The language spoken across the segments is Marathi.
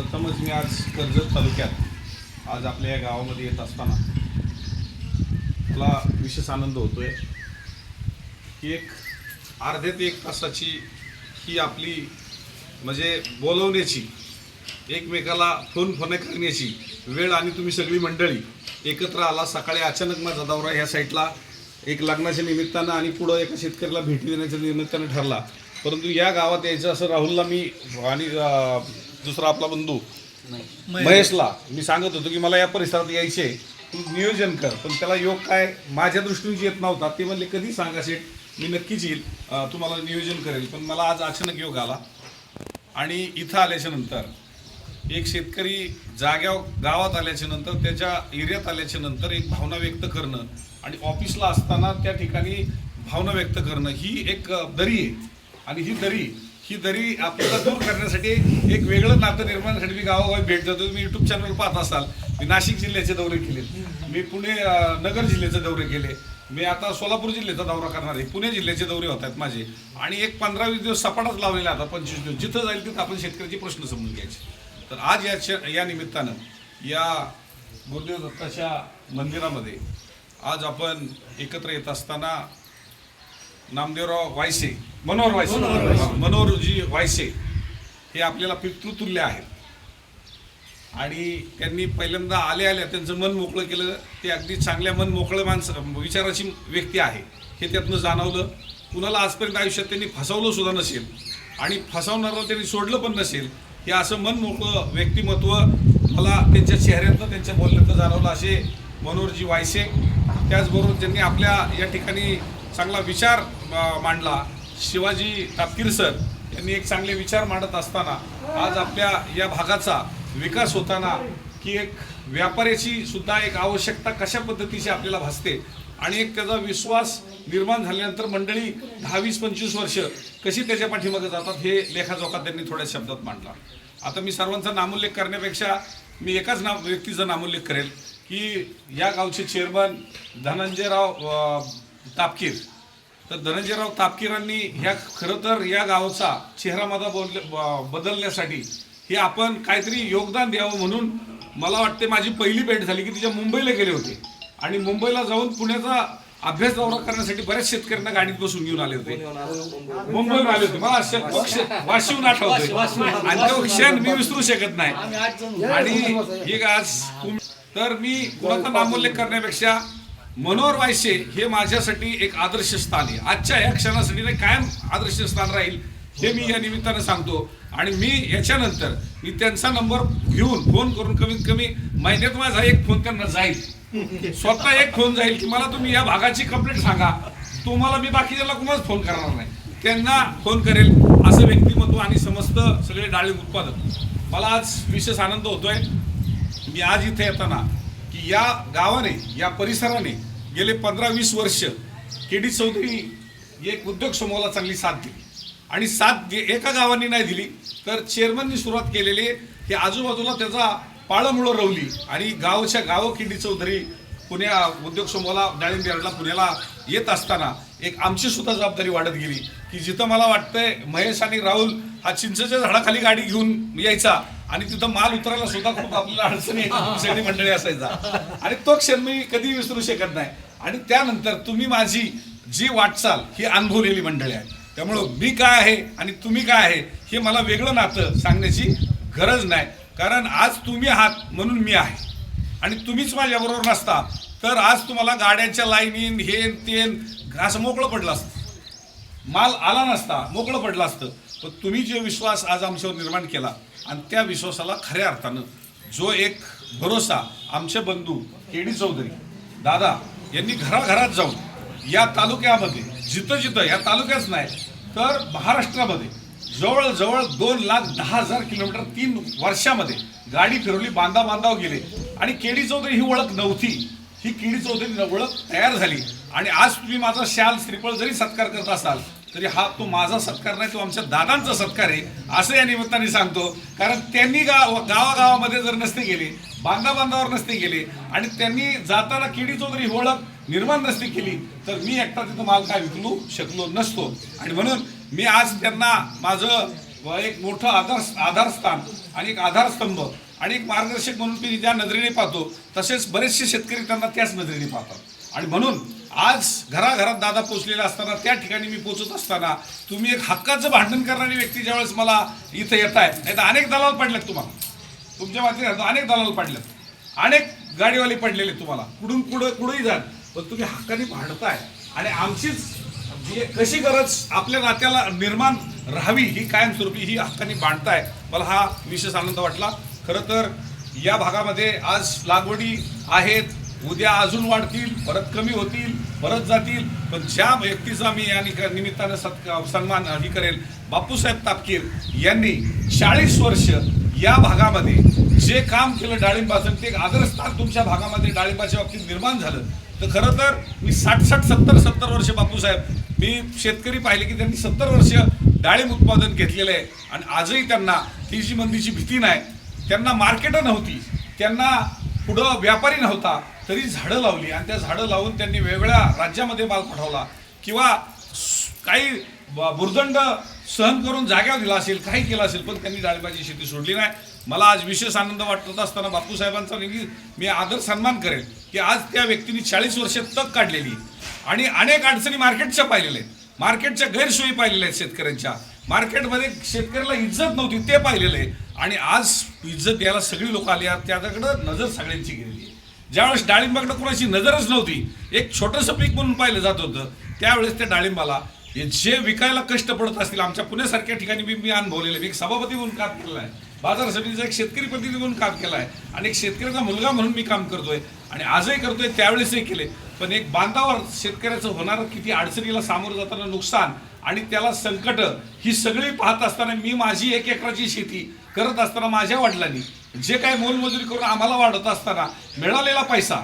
प्रथमच मी आज कर्जत तालुक्यात आज आपल्या या गावामध्ये येत असताना मला विशेष आनंद होतोय की एक अर्ध्या ते एक तासाची ही आपली म्हणजे बोलवण्याची एकमेकाला फोन फोन करण्याची वेळ आणि तुम्ही सगळी मंडळी एकत्र आला सकाळी अचानक माझा दौरा ह्या साईडला एक लग्नाच्या निमित्तानं आणि पुढं एका शेतकऱ्याला भेटी देण्याच्या निमित्तानं ठरला. परंतु या गावात यायचं असं राहुलला मी आणि दुसरा आपला बंधू. महेशला. मी सांगत होतो की मला या परिसरात यायचे तू नियोजन कर. पण त्याला योग काय? माझ्या दृष्टीने येत नव्हता. ते म्हणले कधी सांगा शेठ मी नक्कीच येईल. तुम्हाला नियोजन करेल. पण मला आज अचानक योग आला. आणि इथं आल्याच्यानंतर एक शेतकरी जाग्या गावात आल्याच्यानंतर त्याच्या एरियात आल्याच्यानंतर एक भावना व्यक्त करणं आणि ऑफिसला असताना त्या ठिकाणी भावना व्यक्त करणं ही एक दरी आहे. आणि ही दरी ही दरी आपल्याला दूर करण्यासाठी एक वेगळं नातं निर्माणासाठी मी गावागावी भेट देतो. तुम्ही युट्यूब चॅनल पाहत असाल. मी नाशिक जिल्ह्याचे दौरे केले. मी पुणे नगर जिल्ह्याचे दौरे केले. मी आता सोलापूर जिल्ह्याचा दौरा करणार आहे. पुणे जिल्ह्याचे दौरे होत आहेत माझे. आणि एक पंधरा वीस दिवस सपाटाच लावलेला आता पंचवीस दिवस. जिथं जाईल तिथं आपण शेतकऱ्याचे प्रश्न समजून घ्यायचे. तर आज या या निमित्तानं या गुरुदेव दत्ताच्या मंदिरामध्ये आज आपण एकत्र येत असताना नामदेवराव वायसे मनोहर वायसे. मनोहरजी वायसे हे आपल्याला पितृतुल्य आहेत. आणि त्यांनी पहिल्यांदा आले आल्या त्यांचं मन मोकळं केलं. ते अगदी चांगल्या मन मोकळं माणसं विचाराची व्यक्ती आहे हे त्यातनं जाणवलं. कुणाला आजपर्यंत आयुष्यात त्यांनी फसवलं सुद्धा नसेल आणि फसवणारं त्यांनी सोडलं पण नसेल हे असं मन मोकळं व्यक्तिमत्व मला त्यांच्या चेहऱ्यातनं त्यांच्या बोलण्यातनं जाणवलं असे मनोहरजी वायसे. त्याचबरोबर त्यांनी आपल्या या ठिकाणी चांगला विचार मांडला. शिवाजी तापकीर सर यांनी एक चांगले विचार मांडत असताना आज आपल्या या भागाचा विकास होताना की एक व्यापाऱ्याची सुद्धा एक आवश्यकता कशा पद्धतीची आपल्याला भासते आणि एक त्याचा विश्वास निर्माण झाल्यानंतर मंडळी दहा वीस पंचवीस वर्ष कशी त्याच्या पाठीमागे जातात हे लेखाजोखा त्यांनी थोड्या शब्दात मांडला. आता मी सर्वांचा नामोल्लेख करण्यापेक्षा मी एकाच नाम व्यक्तीचा नामोल्लेख करेल की या गावचे चेअरमन धनंजयराव तापकीर. तर धनंजयराव तापकीरांनी ह्या खरं तर या गावचा चेहरा माझा बदलण्यासाठी हे आपण काहीतरी योगदान द्यावं म्हणून मला वाटते माझी पहिली भेट झाली की तिच्या मुंबईला गेले होते. आणि मुंबईला जाऊन पुण्याचा अभ्यास दौरा करण्यासाठी बऱ्याच शेतकऱ्यांना गाडीत बसून घेऊन आले होते. मुंबईहून आले होते. मला वाशिवून आठवतोय. आणि तो क्षण मी विसरू शकत नाही. आणि ही आज तर मी कुणाचा नामोल्लेख करण्यापेक्षा मनोहर वायसे हे माझ्यासाठी एक आदर्श स्थान आहे. आजच्या या क्षणासाठी ते कायम आदर्श स्थान राहील हे मी या निमित्तानं सांगतो. आणि मी याच्यानंतर मी त्यांचा नंबर घेऊन फोन करून कमीत कमी महिन्यात माझा एक फोन त्यांना जाईल. स्वतः एक फोन जाईल की मला तुम्ही या भागाची कंप्लेंट सांगा. तुम्हाला मी बाकीच्याला कुणाच फोन करणार नाही. त्यांना फोन करेल असं व्यक्तिमत्व आणि समस्त सगळे डाळी उत्पादक. मला आज विशेष आनंद होतोय. मी आज इथे येताना की या गावाने या परिसराने गेले पंधरा वीस वर्ष के डी चौधरी एक उद्योग समूहाला चांगली साथ दिली. आणि साथ एका गावाने नाही दिली तर चेअरमननी सुरुवात केलेली हे आजूबाजूला त्याचा पाळंमुळं रवली. आणि गावच्या गावं के डी चौधरी पुण्या उद्योग समूहाला डाळिंब यार्डला पुण्याला येत असताना एक आमची सुद्धा जबाबदारी वाढत गेली. की जिथं मला वाटतंय महेश आणि राहुल हा चिंचेच्या झाडाखाली गाडी घेऊन यायचा आणि तिथं माल उतरायला सुद्धा खूप आपल्याला अडचणी सगळी मंडळी असायचा. आणि तो क्षण मी कधी विसरू शकत नाही. आणि त्यानंतर तुम्ही माझी जी वाटचाल ही अनुभवलेली मंडळी आहे. त्यामुळं मी काय आहे आणि तुम्ही काय आहे हे मला वेगळं नातं सांगण्याची गरज नाही. कारण आज तुम्ही आहात म्हणून मी आहे. आणि तुम्हीच माझ्याबरोबर नसता. तर आज तुम्हाला गाड्यांच्या लाईनीन हे तेन असं मोकळं पडलं असतं. माल आला नसता मोकळं पडलं असतं. पण तुम्ही जे विश्वास आज आमच्यावर निर्माण केला आणि त्या विश्वासाला खऱ्या अर्थानं जो एक भरोसा आमचे बंधू के डी चौधरी दादा यांनी घराघरात जाऊन या तालुक्यामध्ये जिथं जिथं या तालुक्याच नाही तर महाराष्ट्रामध्ये जवळजवळ दोन लाख दहा हजार किलोमीटर तीन वर्षामध्ये गाडी फिरवली बांधा बांधाव गेले. आणि केडी चौधरी ही ओळख नव्हती. ही केडी चौधरी ओळख तयार झाली. आणि आज तुम्ही माझा शाल श्रीफळ जरी सत्कार करत असाल तरी हा तो माझा सत्कार नाही तो आमच्या दादांचा सत्कार आहे असं या निमित्ताने सांगतो. कारण त्यांनी गाव गावागावामध्ये जर नसते गेले बांधा बांधावर नसते गेले आणि त्यांनी जाताना किडी चौधरी ओळख निर्माण नसती केली तर मी एकटा तिथं माल काय विकलू शकलो नसतो. आणि म्हणून मी आज त्यांना माझं एक मोठं आधार आधारस्थान आणि एक आधारस्तंभ आणि एक मार्गदर्शक म्हणून मी ज्या नजरेने पाहतो तसेच बरेचसे शेतकरी त्यांना त्याच नजरेने पाहतात. आणि म्हणून आज घराघरात दादा पोचलेला असताना त्या ठिकाणी मी पोचत असताना तुम्ही एक हक्काचं भांडण करणारी व्यक्ती ज्यावेळेस मला इथं येत आहे नाही तर अनेक दलाल पडलेत तुम्हाला. तुमच्या माहिती अनेक दलाल पडलेत. अनेक गाडीवाले पडलेले तुम्हाला. कुठून कुठं कुठंही जात. पण तुम्ही हक्काने भांडताय. आणि आमचीच म्हणजे कशी गरज आपल्या नात्याला निर्माण राहावी ही कायमस्वरूपी ही हक्काने भांडताय मला हा विशेष आनंद वाटला. खरं तर या भागामध्ये आज लागवडी आहेत. उद्या अजून वाढतील परत कमी होतील परत जातील. पण ज्या व्यक्तीचा मी या निमित्तानं सत्का सन्मान ही करेल बापूसाहेब तापकीर यांनी चाळीस वर्ष या भागामध्ये जे काम केलं डाळिंबाचं ते एक आदरस्थान तुमच्या भागामध्ये डाळिंबाच्या बाबतीत निर्माण झालं. तर खरं तर मी साठ साठ सत्तर सत्तर वर्ष बापूसाहेब मी शेतकरी पाहिले की त्यांनी सत्तर वर्ष डाळिंब उत्पादन घेतलेलं आहे. आणि आजही त्यांना ती जी मंदीची भीती नाही त्यांना मार्केटं नव्हती त्यांना पुढं व्यापारी नव्हता तरी झाडं लावली. आणि त्या झाडं लावून त्यांनी वेगवेगळ्या राज्यामध्ये माल पाठवला. किंवा काही ब- भुर्दंड सहन करून जाग्यावर दिला असेल काही केलं असेल पण त्यांनी डाळिंबाची शेती सोडली नाही. मला आज विशेष आनंद वाटत असताना बापूसाहेबांचा नेहमी मी आदर सन्मान करेन की आज त्या व्यक्तीने चाळीस वर्ष तक काढलेली. आणि अनेक अडचणी मार्केटच्या पाहिलेल्या आहेत. मार्केटच्या गैरसोयी पाहिलेल्या आहेत शेतकऱ्यांच्या. मार्केटमध्ये शेतकऱ्याला इज्जत नव्हती ते पाहिलेलं आहे. आणि आज इज्जत द्यायला सगळी लोक आली आहेत. त्याच्याकडं नजर सगळ्यांची गेलेली आहे. ज्यावेळेस डाळिंबाकडे कोणाची नजरच नव्हती एक छोटंसं पीक म्हणून पाहिलं जात होतं त्यावेळेस त्या डाळिंबाला जे विकायला कष्ट पडत असतील आमच्या पुण्यासारख्या ठिकाणी मी मी अनुभवलेलं मी एक सभापती म्हणून काम केलं आहे बाजार समितीचा एक शेतकरी प्रतिनिधी म्हणून काम केलं आहे आणि एक शेतकऱ्याचा मुलगा म्हणून मी काम करतोय आणि आजही करतोय त्यावेळेसही केले. पण एक बांधावर शेतकऱ्याचं होणारं किती अडचणीला सामोरं जाताना नुकसान आणि त्याला संकट ही सगळी पाहत असताना मी माझी एक एकराची शेती करत असताना माझ्या वडिलांनी जे काही मोलमजुरी करून आम्हाला वाढत असताना मिळालेला पैसा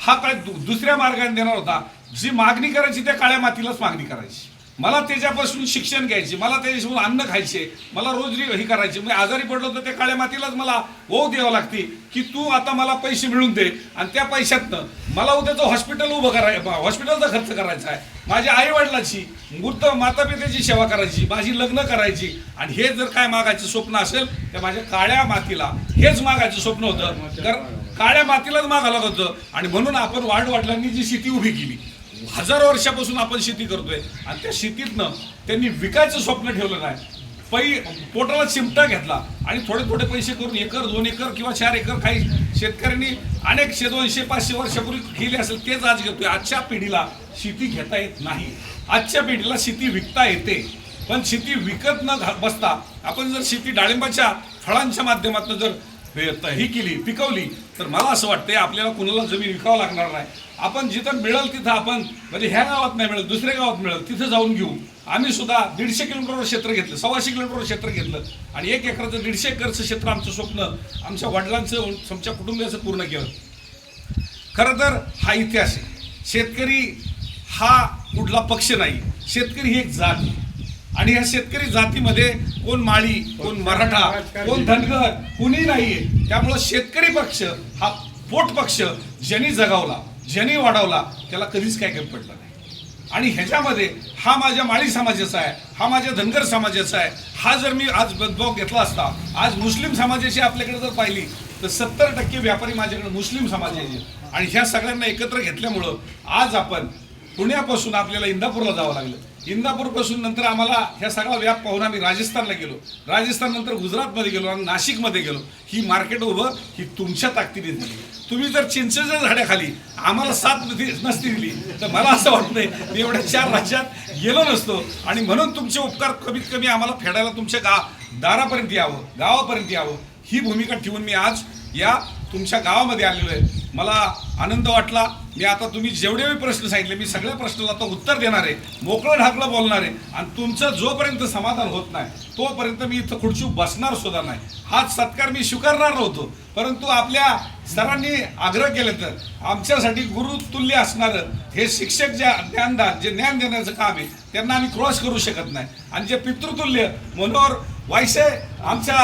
हा काय दु- दुसऱ्या मार्गाने देणार होता जी मागणी करायची त्या काळ्या मातीलाच मागणी करायची. मला त्याच्यापासून शिक्षण घ्यायचे मला त्याच्यापासून अन्न खायचे मला रोज हे करायचे. म्हणजे आजारी पडलो तर त्या काळ्या मातीलाच मला होऊ द्यावं लागते की तू आता मला पैसे मिळून दे. आणि त्या पैशातनं मला उद्याचं हॉस्पिटल उभं कराय हॉस्पिटलचा खर्च करायचा आहे. माझ्या आईवडिलाची मृत मातापित्याची सेवा करायची माझी लग्न करायची. आणि हे जर काय मागायचं स्वप्न असेल तर माझ्या काळ्या मातीला हेच मागायचं स्वप्न होतं. तर काळ्या मातीलाच मागायला लागत होतं. आणि म्हणून आपण वाढवडिलांनी जी शेती उभी केली हजारो वर्षापासून आपण शेती करतोय. आणि त्या शेतीतनं त्यांनी विकायचं स्वप्न ठेवलं नाही. पै पोटाला चिमटा घेतला. आणि थोडे थोडे पैसे करून एकर दोन एकर किंवा चार एकर काही शेतकऱ्यांनी अनेक शे दोनशे पाचशे वर्षापूर्वी केली असेल तेच आज घेतोय. आजच्या पिढीला शेती घेता येत नाही. आजच्या पिढीला शेती विकता येते. पण शेती विकत न बसता आपण जर शेती डाळिंबाच्या फळांच्या माध्यमातून जर ही केली पिकवली तर मला असं वाटतंय आपल्याला कुणाला जमीन विकावं लागणार नाही. आपण जिथं मिळेल तिथं आपण म्हणजे ह्या गावात नाही मिळेल दुसऱ्या गावात मिळेल तिथं जाऊन घेऊ. आम्ही सुद्धा दीडशे किलोमीटरवर क्षेत्र घेतलं सव्वाशे किलोमीटरवर क्षेत्र घेतलं. आणि एक एकराचं दीडशे एकरचं क्षेत्र आमचं स्वप्न आमच्या वडिलांचं आमच्या कुटुंबियाचं पूर्ण केलं. खरं तर हा इतिहास आहे. शेतकरी हा कुठला पक्ष नाही. शेतकरी ही एक जात आहे. आणि या शेतकरी जातीमध्ये कोण माळी कोण मराठा कोण धनगर कुणी नाहीये. त्यामुळं शेतकरी पक्ष हा पोट पक्ष ज्यांनी जगावला ज्यांनी वाढवला त्याला कधीच काय कमी पडलं नाही. आणि ह्याच्यामध्ये हा माझ्या माळी समाजाचा आहे हा माझ्या धनगर समाजाचा आहे. हा जर मी आज बदभाव घेतला असता आज मुस्लिम समाजाची आपल्याकडे जर पाहिली तर सत्तर टक्के व्यापारी माझ्याकडे मुस्लिम समाजाचे. आणि ह्या सगळ्यांना एकत्र घेतल्यामुळं आज आपण पुण्यापासून आपल्याला इंदापूरला जावं लागलं. इंदापूरपासून नंतर आम्हाला ह्या सगळा व्याप पाहून आम्ही राजस्थानला गेलो. राजस्थान नंतर गुजरातमध्ये गेलो आणि नाशिकमध्ये गेलो. ही मार्केट उभं ही तुमच्या ताकदीने दिली. तुम्ही जर चिंचेच्या झाड्याखाली आम्हाला साथ नसती नसती दिली तर मला असं वाटतंय मी एवढ्या चार राज्यात गेलो नसतो. आणि म्हणून तुमचे उपकार कमीत कमी आम्हाला फेडायला तुमच्या गा दारापर्यंत यावं गावापर्यंत यावं. ही भूमिका ठेवून मी आज या तुमच्या गावामध्ये आलेलो आहे. मला आनंद वाटला. मी आता तुम्ही जेवढे प्रश्न सांगितले मी सगळ्या प्रश्नाला आता उत्तर देणार आहे. मोकळं ढाकलं बोलणार आहे. आणि तुमचं जोपर्यंत समाधान होत नाही तोपर्यंत मी इथं खुर्ची बसणार सुद्धा नाही. हाच सत्कार मी स्वीकारणार नव्हतो. परंतु आपल्या सरांनी आग्रह केले तर आमच्यासाठी गुरु तुल्य असणारं हे शिक्षक जे ज्ञानदान जे ज्ञान देण्याचं काम आहे त्यांना आम्ही क्रॉस करू शकत नाही. आणि जे पितृतुल्य मनोहर वायसे आमच्या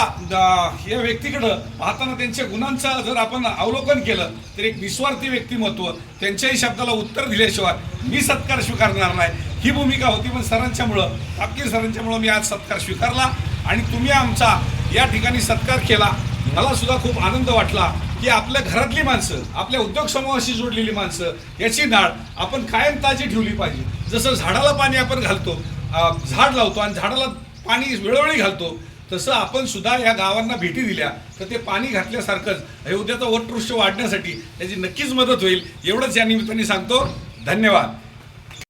या व्यक्तीकडं पाहताना त्यांच्या गुणांचं जर आपण अवलोकन केलं तर एक निस्वार्थी व्यक्तिमत्व त्यांच्याही शब्दाला उत्तर दिल्याशिवाय मी सत्कार स्वीकारणार नाही. ही भूमिका होती पण सरांच्यामुळं तापकीर सरांच्यामुळं मी आज सत्कार स्वीकारला आणि तुम्ही आमचा या ठिकाणी सत्कार केला. मला सुद्धा खूप आनंद वाटला की आपल्या घरातली माणसं आपल्या उद्योग समूहाशी जोडलेली माणसं याची नाळ आपण कायम ताजी ठेवली पाहिजे. जसं झाडाला पाणी आपण घालतो झाड लावतो आणि झाडाला पाणी वेळोवेळी घालतो. तसं आपण सुद्धा या गावांना भेटी दिल्या तर ते पाणी घातल्यासारखंच अयोध्याचं उद्याचा वटवृक्ष वाढण्यासाठी त्याची नक्कीच मदत होईल एवढंच या निमित्ताने सांगतो. धन्यवाद.